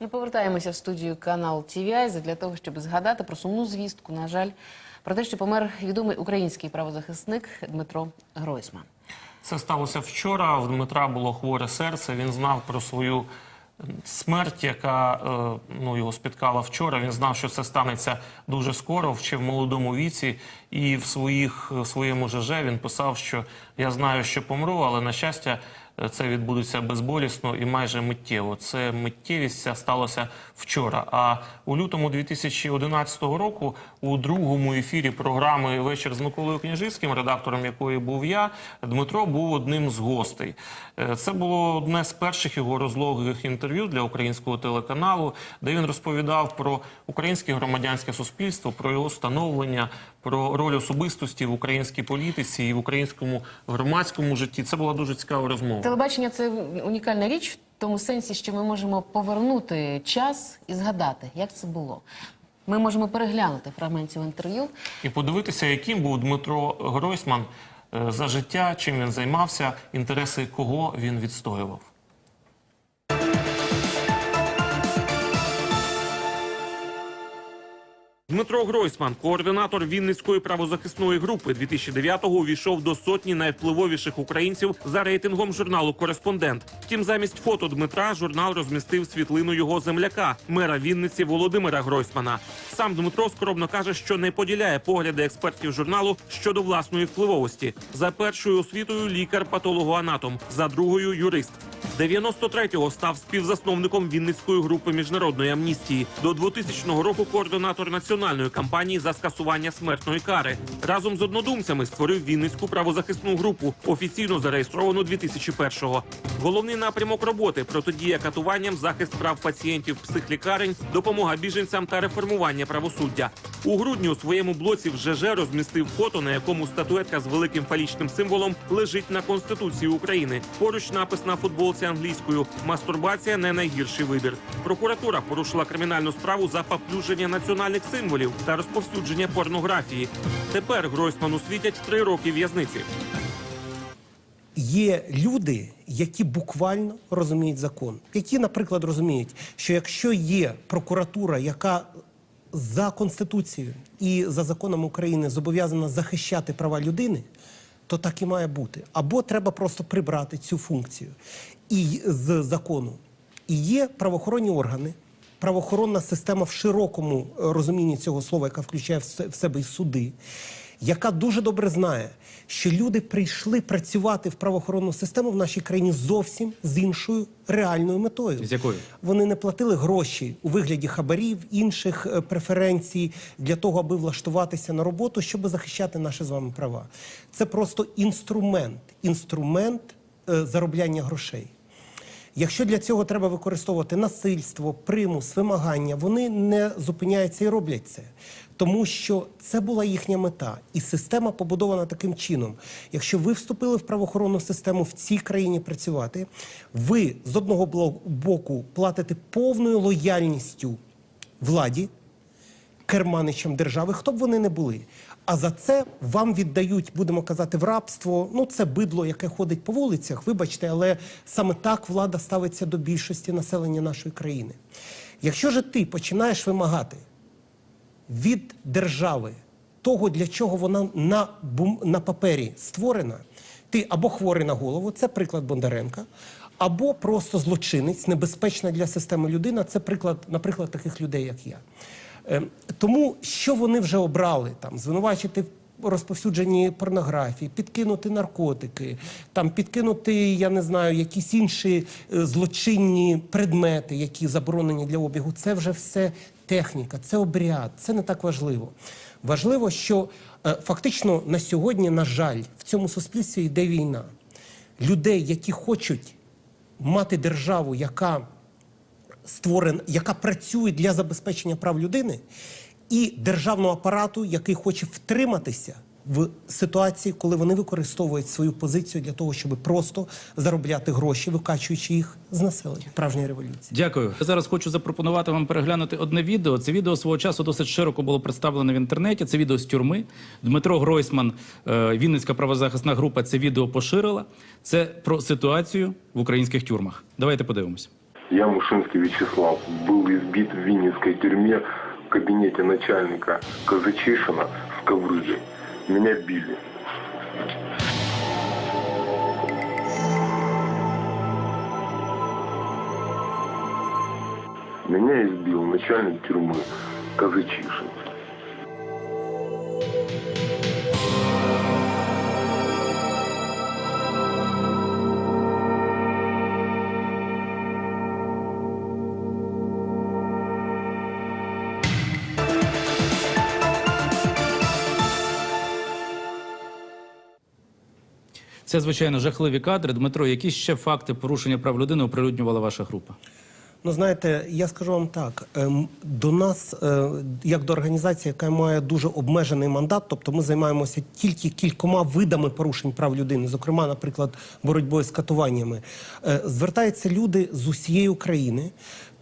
Ми повертаємося в студію канал TVI для того, щоб згадати про сумну звістку, на жаль, про те, що помер відомий український правозахисник Дмитро Гройсман. Це сталося вчора. В Дмитра було хворе серце. Він знав про свою смерть, яка е, ну, його спіткала вчора. Він знав, що це станеться дуже скоро, ще в молодому віці. І в своїх в своєму ЖЖ він писав, що я знаю, що помру, але на щастя. Це відбудеться безболісно і майже миттєво. Це миттєвість ця сталося вчора. А у лютому 2011 року, у другому ефірі програми Вечір з Миколою Княжицьким, редактором якої був я, Дмитро був одним з гостей. Е, Це було одне з перших його розлогих інтерв'ю для українського телеканалу, де він розповідав про українське громадянське суспільство, про його становлення, про роль особистості в українській політиці і в українському громадському житті. Це була дуже цікава розмова. Телебачення це унікальна річ в тому сенсі, що ми можемо повернути час і згадати, як це було. Ми можемо переглянути фрагмент цього інтерв'ю. і подивитися, яким був Дмитро Гройсман е, за життя, чим він займався, інтереси кого він відстоював. Дмитро Гройсман, координатор Вінницької правозахисної групи, 2009-го увійшов до сотні найвпливовіших українців за рейтингом журналу Кореспондент. Втім, замість фото Дмитра журнал розмістив світлину його земляка, мера Вінниці Володимира Гройсмана. Сам Дмитро скромно каже, що не поділяє погляди експертів журналу щодо власної впливовості. За першою освітою лікар патологоанатом, за другою юрист. 93-го став співзасновником Вінницької групи міжнародної амністії. До 2000 року координатор національної кампанії за скасування смертної кари. Разом з однодумцями створив Вінницьку правозахисну групу, офіційно зареєстровану 2001-го. Головний напрямок роботи протидія катуванням, захист прав пацієнтів психлікарень, допомога біженцям та реформування правосуддя. У грудні у своєму блоці в ЖЖ розмістив фото, на якому статуетка з великим фалічним символом лежить на конституції України. Поруч напис на футболці англійською Мастурбація не найгірший вибір. Прокуратура порушила кримінальну справу за поплюження національних символів та розповсюдження порнографії. Тепер Гройсману світять три роки в'язниці. Є люди, які буквально розуміють закон, які, наприклад, розуміють, що якщо є прокуратура, яка за конституцією і за законом України зобов'язана захищати права людини, то так і має бути. Або треба просто прибрати цю функцію і з закону. І є правоохоронні органи, правоохоронна система в широкому е, розумінні цього слова, яка включає в себе і суди, яка дуже добре знає, що люди прийшли працювати в правоохоронну систему в нашій країні зовсім з іншою реальною метою. З якою? Вони не платили гроші у вигляді хабарів, інших е, преференцій для того, аби влаштуватися на роботу, щоб захищати наші з вами права. Це просто інструмент, інструмент е, заробляння грошей. Якщо для цього треба використовувати насильство, примус, вимагання, вони не зупиняються і роблять це. Тому що це була їхня мета. І система побудована таким чином. Якщо ви вступили в правоохоронну систему в цій країні працювати, ви з одного боку платите повною лояльністю владі, керманичам держави, хто б вони не були. А за це вам віддають, будемо казати, в рабство. Ну, це бидло, яке ходить по вулицях, вибачте, але саме так влада ставиться до більшості населення нашої країни. Якщо же ти починаєш вимагати від держави того, для чого вона на, бум, на папері створена, ти або хворий на голову, це приклад Бондаренка, або просто злочинець, небезпечна для системи людина, це приклад, наприклад, таких людей, як я. Е, Тому що вони вже обрали там звинувачити в розповсюдженні порнографії, підкинути наркотики, там підкинути, я не знаю, якісь інші е, злочинні предмети, які заборонені для обігу. Це вже все техніка, це обряд, це не так важливо. Важливо, що е, фактично на сьогодні, на жаль, в цьому суспільстві йде війна. Людей, які хочуть мати державу, яка створена, яка працює для забезпечення прав людини, і державного апарату, який хоче втриматися в ситуації, коли вони використовують свою позицію для того, щоб просто заробляти гроші, викачуючи їх з населення. Справжня революція. Дякую. Зараз хочу запропонувати вам переглянути одне відео. Це відео свого часу досить широко було представлено в інтернеті. Це відео з тюрми. Дмитро Гройсман, е, Вінницька правозахисна група, це відео поширила. Це про ситуацію в українських тюрмах. Давайте подивимось. Я, Мушинский Вячеслав, был избит в Винницкой тюрьме в кабинете начальника Казачишина с коврыгой. Меня били. Меня избил начальник тюрьмы Казачишин. Це звичайно жахливі кадри. Дмитро, які ще факти порушення прав людини оприлюднювала ваша група? Ну, знаєте, я скажу вам так: ем, до нас, е, як до організації, яка має дуже обмежений мандат, тобто ми займаємося тільки кількома видами порушень прав людини, зокрема, наприклад, боротьбою з катуваннями, е, звертаються люди з усієї України.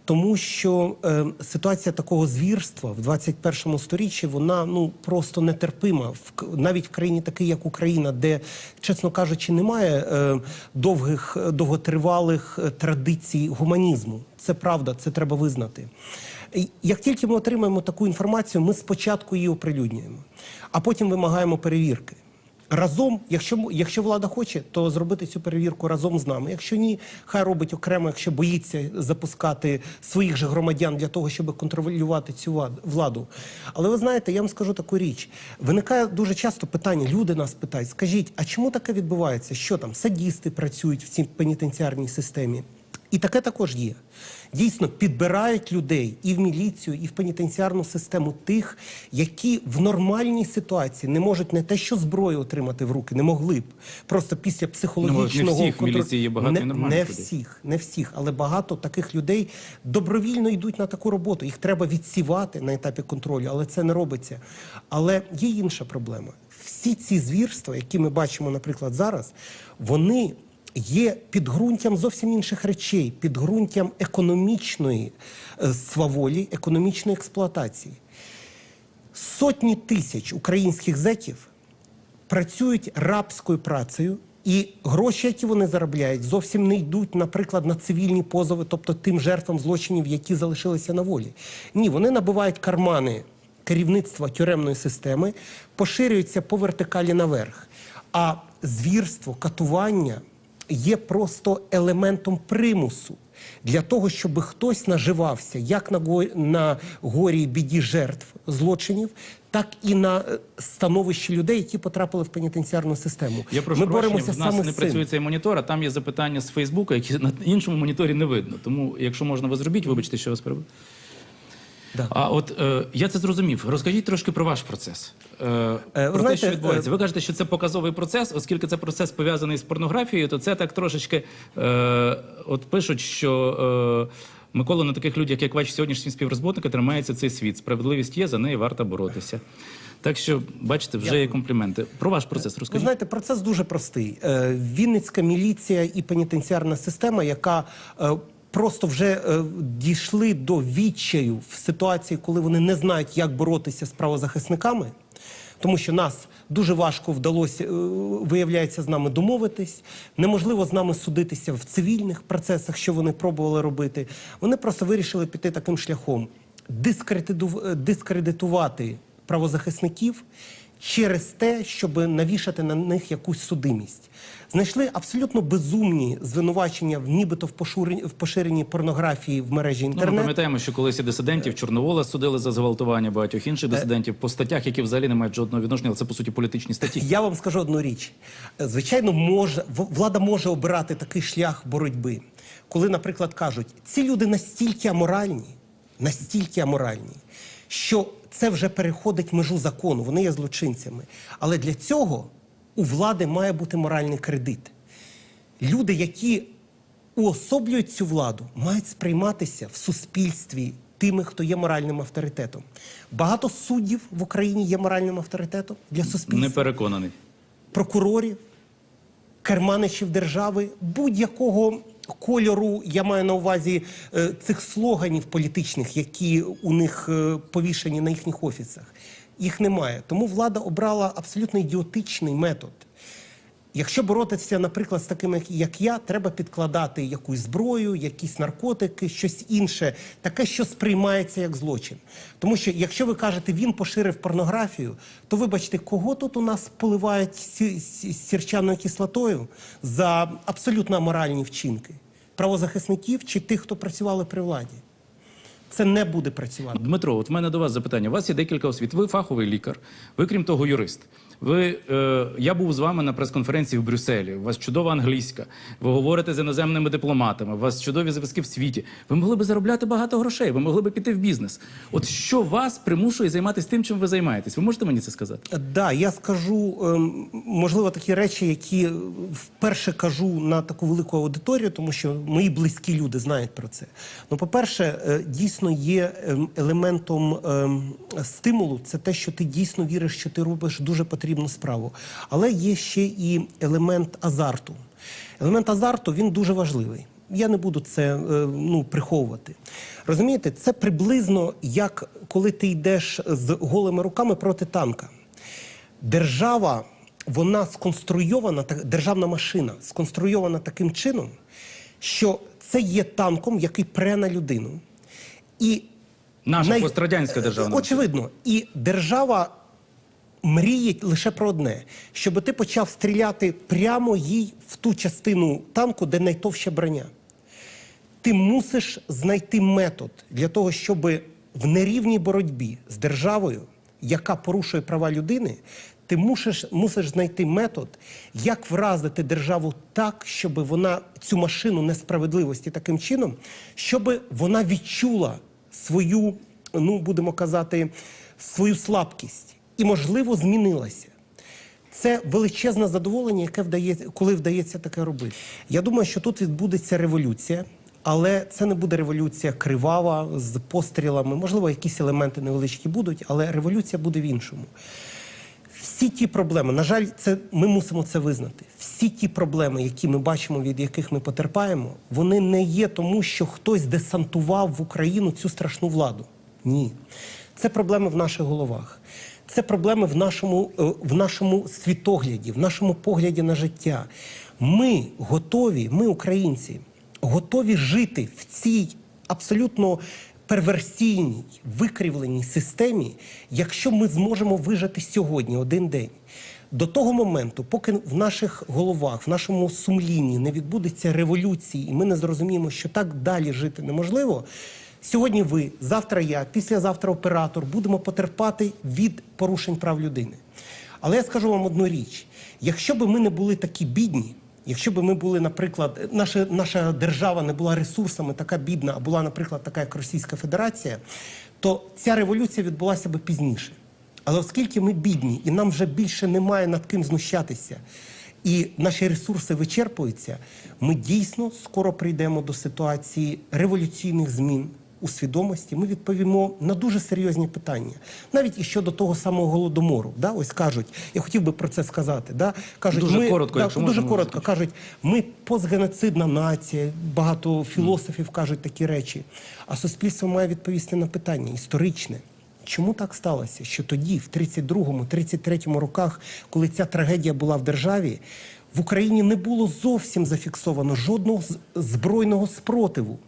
Тому що е, ситуація такого звірства в 21 сторіччі вона ну просто нетерпима в навіть в країні, такій як Україна, де, чесно кажучи, немає е, довгих е, довготривалих е, традицій гуманізму. Це правда, це треба визнати. Як тільки ми отримаємо таку інформацію, ми спочатку її оприлюднюємо, а потім вимагаємо перевірки. Разом, якщо, якщо влада хоче, то зробити цю перевірку разом з нами. Якщо ні, хай робить окремо, якщо боїться запускати своїх же громадян для того, щоб контролювати цю владу. Але ви знаєте, я вам скажу таку річ. Виникає дуже часто питання, люди нас питають: скажіть, а чому таке відбувається? Що там садісти працюють в цій пенітенціарній системі? І таке також є. Дійсно, підбирають людей і в міліцію, і в пенітенціарну систему тих, які в нормальній ситуації не можуть не те, що зброю отримати в руки, не могли б. Просто після психологічного Ну, не всіх контролю- міліції є багато не, не всіх, не всіх, але багато таких людей добровільно йдуть на таку роботу. Їх треба відсівати на етапі контролю, але це не робиться. Але є інша проблема. Всі ці звірства, які ми бачимо, наприклад, зараз, вони є підґрунтям зовсім інших речей, підґрунтям економічної е, сваволі, економічної експлуатації. Сотні тисяч українських зеків працюють рабською працею, і гроші, які вони заробляють, зовсім не йдуть, наприклад, на цивільні позови, тобто тим жертвам злочинів, які залишилися на волі. Ні, вони набивають кармани керівництва тюремної системи, поширюються по вертикалі наверх. А звірство, катування є просто елементом примусу для того, щоб хтось наживався як на, го- на горі біді жертв злочинів, так і на е, становищі людей, які потрапили в пенітенціарну систему. Я прошу Ми прощення, боремося в нас саме не з цим. працює цей монітор, а там є запитання з Фейсбука, які на іншому моніторі не видно. Тому, якщо можна, ви зробіть, вибачте, що вас перебив. Да. А от е, я це зрозумів. Розкажіть трошки про ваш процес. Е, ви про те, що відбувається. е, Ви кажете, що це показовий процес, оскільки це процес пов'язаний з порнографією, то це так трошечки. Е, от пишуть, що. Е, Микола, на таких людях, як ваші сьогоднішні співрозботники, тримається цей світ. Справедливість є, за неї варто боротися. Так що, бачите, вже є компліменти. Про ваш процес Ви знаєте, процес дуже простий. Е, Вінницька міліція і пенітенціарна система, яка е, просто вже е, дійшли до відчаю в ситуації, коли вони не знають, як боротися з правозахисниками. Тому що нас дуже важко вдалося, е, виявляється, з нами домовитись. Неможливо з нами судитися в цивільних процесах, що вони пробували робити. Вони просто вирішили піти таким шляхом: е, дискредитувати правозахисників через те, щоб навішати на них якусь судимість. Знайшли абсолютно безумні звинувачення в нібито в поширенні, в поширенні порнографії в мережі Ну, ми пам'ятаємо, що колись і дисидентів Чорновола судили за зґвалтування багатьох Е. інших дисидентів по статтях, які взагалі не мають жодного відношення, але це по суті політичні статті. Я вам скажу одну річ. Е, Звичайно, може влада може обирати такий шлях боротьби, коли, наприклад, кажуть, ці люди настільки аморальні, настільки аморальні, що це вже переходить межу закону, вони є злочинцями. Але для цього у влади має бути моральний кредит. Люди, які уособлюють цю владу, мають сприйматися в суспільстві тими, хто є моральним авторитетом. Багато суддів в Україні є моральним авторитетом для суспільства Не переконаний. прокурорів, керманичів держави, будь-якого кольору, я маю на увазі е, цих слоганів політичних, які у них е, повішені на їхніх офісах. Їх немає. Тому влада обрала абсолютно ідіотичний метод. Якщо боротися, наприклад, з такими, як я, треба підкладати якусь зброю, якісь наркотики, щось інше, таке, що сприймається як злочин. Тому що, якщо ви кажете, він поширив порнографію, то вибачте, кого тут у нас поливають сі- сі- сірчаною кислотою за абсолютно аморальні вчинки? Правозахисників чи тих, хто працювали при владі? Це не буде працювати. Дмитро, от в мене до вас запитання. У вас є декілька освіт. Ви фаховий лікар, ви крім того, юрист. Ви, е, я був з вами на прес-конференції в Брюсселі. У вас чудова англійська. Ви говорите з іноземними дипломатами. У вас чудові зв'язки в світі. Ви могли би заробляти багато грошей. Ви могли би піти в бізнес. От що вас примушує займатися тим, чим ви займаєтесь? Ви можете мені це сказати? Да, я скажу, ем, можливо, такі речі, які е, вперше кажу на таку велику аудиторію, тому що мої близькі люди знають про це. Ну, по-перше, е, дійсно є ем, елементом ем, стимулу, це те, що ти дійсно віриш, що ти робиш дуже потрібну справу. Але є ще і елемент азарту. Елемент азарту він дуже важливий. Я не буду це е, ну, приховувати. Розумієте, це приблизно як коли ти йдеш з голими руками проти танка. Держава, вона сконструйована, державна машина сконструйована таким чином, що це є танком, який пре на людину. І Наша най- пострадянська держава. Очевидно, і держава мріє лише про одне: щоб ти почав стріляти прямо їй в ту частину танку, де найтовща броня. Ти мусиш знайти метод для того, щоб в нерівній боротьбі з державою, яка порушує права людини, ти мусиш, мусиш знайти метод, як вразити державу так, щоб вона цю машину несправедливості таким чином, щоб вона відчула свою, ну будемо казати, свою слабкість і, можливо, змінилася. Це величезне задоволення, яке вдається, коли вдається таке робити. Я думаю, що тут відбудеться революція, але це не буде революція кривава з пострілами. Можливо, якісь елементи невеличкі будуть, але революція буде в іншому. Всі ті проблеми, на жаль, це ми мусимо це визнати. Всі ті проблеми, які ми бачимо, від яких ми потерпаємо, вони не є тому, що хтось десантував в Україну цю страшну владу. Ні. Це проблеми в наших головах. Це проблеми в нашому, е, в нашому світогляді, в нашому погляді на життя. Ми готові, ми, українці, готові жити в цій абсолютно перверсійній, викривленій системі, якщо ми зможемо вижити сьогодні один день. До того моменту, поки в наших головах, в нашому сумлінні не відбудеться революції, і ми не зрозуміємо, що так далі жити неможливо. Сьогодні ви, завтра я, післязавтра оператор будемо потерпати від порушень прав людини. Але я скажу вам одну річ: якщо б ми не були такі бідні, якщо б ми були, наприклад, наша, наша держава не була ресурсами така бідна, а була, наприклад, така як Російська Федерація, то ця революція відбулася б пізніше. Але оскільки ми бідні і нам вже більше немає над ким знущатися, і наші ресурси вичерпуються, ми дійсно скоро прийдемо до ситуації революційних змін у свідомості. Ми відповімо на дуже серйозні питання, навіть і щодо того самого голодомору. Да? Ось кажуть, я хотів би про це сказати. Да? Кажуть, Дуже ми, коротко, да, якщо дуже можна, коротко кажуть, ми постгеноцидна нація. Багато філософів кажуть такі речі. А суспільство має відповісти на питання історичне. Чому так сталося, що тоді, в 32-му, 33-му роках, коли ця трагедія була в державі, в Україні не було зовсім зафіксовано жодного збройного спротиву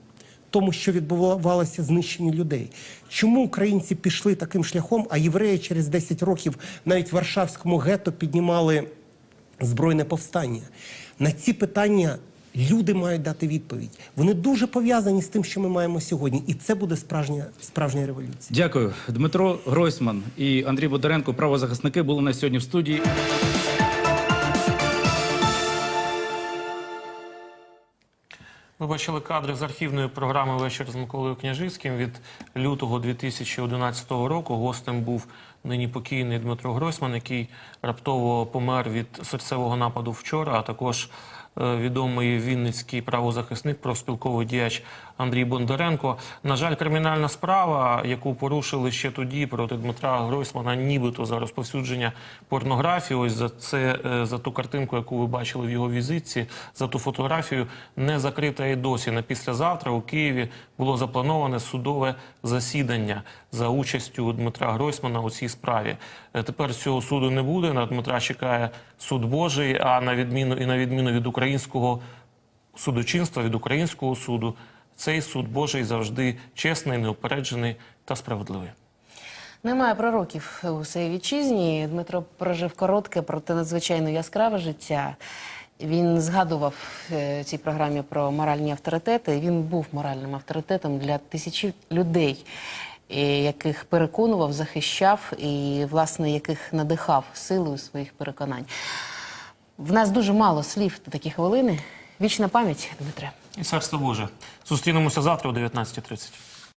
тому, що відбувалося знищення людей? Чому українці пішли таким шляхом, а євреї через 10 років навіть в Варшавському гетто піднімали збройне повстання? На ці питання люди мають дати відповідь. Вони дуже пов'язані з тим, що ми маємо сьогодні, і це буде справжня, справжня революція. Дякую. Дмитро Гройсман і Андрій Бондаренко, правозахисники, були на сьогодні в студії. Ви бачили кадри з архівної програми Вечір з Миколою Княжицьким від лютого 2011 року. Гостем був нині покійний Дмитро Гройсман, який раптово помер від серцевого нападу вчора, а також е, відомий вінницький правозахисник, профспілковий діяч Андрій Бондаренко. На жаль, кримінальна справа, яку порушили ще тоді проти Дмитра Гройсмана, нібито за розповсюдження порнографії. Ось за це е, за ту картинку, яку ви бачили в його візитці, за ту фотографію не закрита і досі. На післязавтра у Києві було заплановане судове засідання за участю Дмитра Гройсмана у цій справі. Е, Тепер цього суду не буде. На Дмитра чекає суд Божий. А на відміну і на відміну від українського судочинства, від українського суду, цей суд Божий завжди чесний, неупереджений та справедливий. Немає пророків у своїй вітчизні. Дмитро прожив коротке, проте надзвичайно яскраве життя. Він згадував е, цій програмі про моральні авторитети. Він був моральним авторитетом для тисячі людей, яких переконував, захищав і, власне, яких надихав силою своїх переконань. В нас дуже мало слів на такі хвилини. Вічна пам'ять, Дмитре. І царство Боже. Зустрінемося завтра о 19.30.